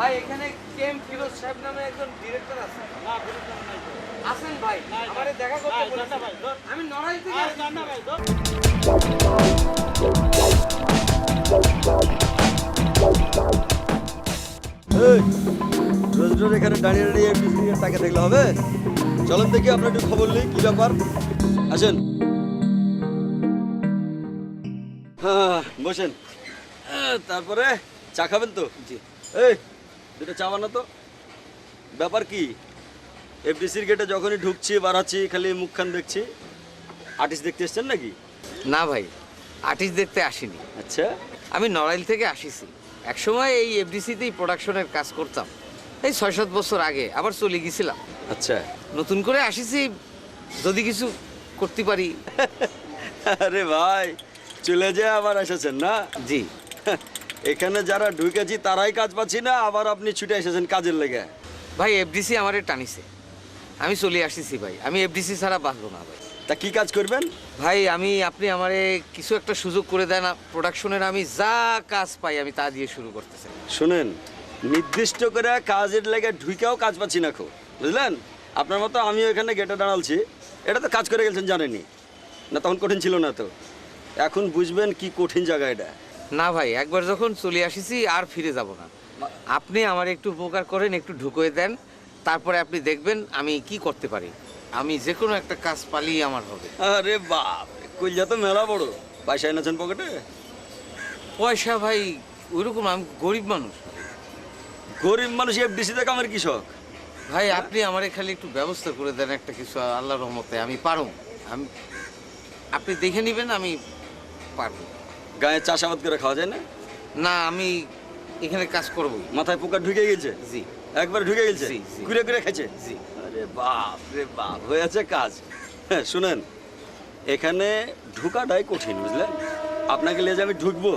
ভাই এখানে কেম ফিরোজ সাহেব নামে একজন ডিরেক্টর আছে। না বিরুদ্ধে নাই। আছেন ভাই আমারে দেখা করতে। জানা ভাই, আমি নড়াইল থেকে আরে আসছি। না ভাই, রোজ রোজ এখানে দাঁড়িয়ে দাঁড়িয়ে টাকা দেখলে হবে? চলেন দেখি আপনার একটু খবর নেই কি ব্যাপার? আসেন। হ্যাঁ বসেন। তারপরে চা খাবেন তো? জি। এই দুটো চা বানা তো? ব্যাপার কি? এফডিসির গেটে যখনই ঢুকছি বাড়াচ্ছি খালি মুখখান দেখছি আর্টিস্ট দেখতে এসছেন নাকি? না ভাই আর্টিস্ট দেখতে আসিনি। আচ্ছা। আমি নড়াইল থেকে আসিছি। একসময় এই এফডিসিতেই প্রোডাকশনের কাজ করতাম। এই ছয় সাত বছর আগে আবার চলে গেছিলাম। আচ্ছা। নতুন করে আসিছি যদি কিছু করতে পারি। আরে ভাই চলে যায় আবার এসেছেন না? জি। এখানে যারা ঢুকেছি তারাই কাজ পাচ্ছি না আবার আপনি ছুটে এসেছেন কাজের লেগে। ভাই এফডিসি আমারে টানিছে। আমি চলে আসিছি ভাই। আমি এফডিসি ছাড়া বাঁচবো না ভাই। তা কি কাজ করবেন? ভাই আমি আপনি আমারে কিছু একটা সুযোগ করে দেন। প্রোডাকশনের আমি যা কাজ পাই আমি তা দিয়ে শুরু করতে চাই শুনেন নির্দিষ্ট করে কাজের লেগে ঢুকেও কাজ পাচ্ছি না খুব। বুঝলেন? আপনার মতো আমিও এখানে গেটে দাঁড়ালছি। এটা তো কাজ করে গেছেন জানেনি না তখন কঠিন ছিল না তো। এখন বুঝবেন কি কঠিন জায়গা এটা। না ভাই একবার যখন চলে আসিছি আর ফিরে যাব না। আপনি আমার একটু উপকার করেন একটু ঢুকিয়ে দেন তারপরে আপনি দেখবেন আমি কি করতে পারি। আমি যে কোনো একটা কাজ পালিয়ে আমার হবে। আরে বাপ কইলা তো মেলা বড়। পয়সা এনেছেন পকেটে? পয়সা ভাই ওইরকম আমি গরিব মানুষ গরিব মানুষ এফডিসিতে কামের কৃষক? ভাই আপনি আমারে খালি একটু ব্যবস্থা করে দেন একটা কিছু আল্লাহর রহমতে আমি পারো আমি আপনি দেখে নেবেন আমি পারব। গায়ে চাষাবাদ করে খাওয়া যায় না? না আমি এখানে কাজ করব মাথায় পোকা ঢুকে গেছে? জি। একবার ঢুকে গেছে। ঘুরে ঘুরে খেছে জি। আরে বাপ রে বাপ হয়েছে কাজ। হ্যাঁ শুনেন এখানে ঢুকাটাই কঠিন বুঝলেন? আপনাকে নিয়ে যে আমি ঢুকবো।